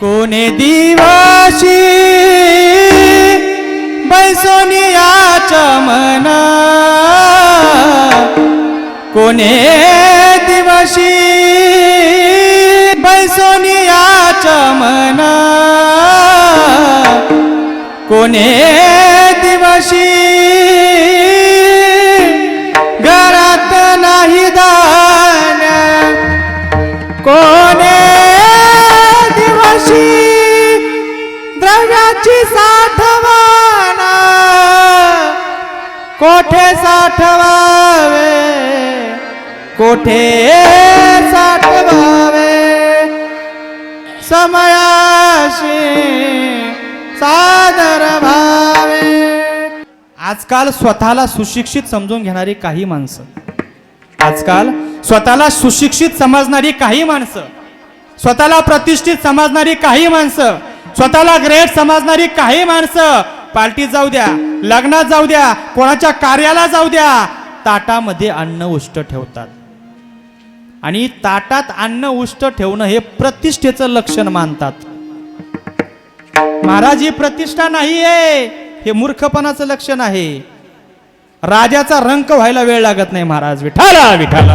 कोणे दिवशी? बैसोनियाच्या मना. कोणे दिवशी? बैसोनियाच्या मना. कोणे दिवशी? घरात नाही दान. कोणे साठवाना. कोठे साठवावे? कोठे साठवावे? समयाशी सादर भावे आजकाल स्वतःला सुशिक्षित समजून घेणारी काही माणसं. आजकाल स्वतःला सुशिक्षित समजणारी काही माणसं. स्वतःला प्रतिष्ठित समजणारी काही माणसं. स्वतःला ग्रेट समजणारी काही माणसं पार्टीत जाऊ द्या लग्नात जाऊ द्या कोणाच्या कार्याला जाऊ द्या ताटामध्ये अन्न उष्ट ठेवतात. आणि ताटात अन्न उष्ट ठेवणं हे प्रतिष्ठेचं लक्षण मानतात. महाराज ही प्रतिष्ठा नाहीये. हे मूर्खपणाचं लक्षण आहे. राजाचा रंक व्हायला वेळ लागत नाही महाराज. विठाला विठाला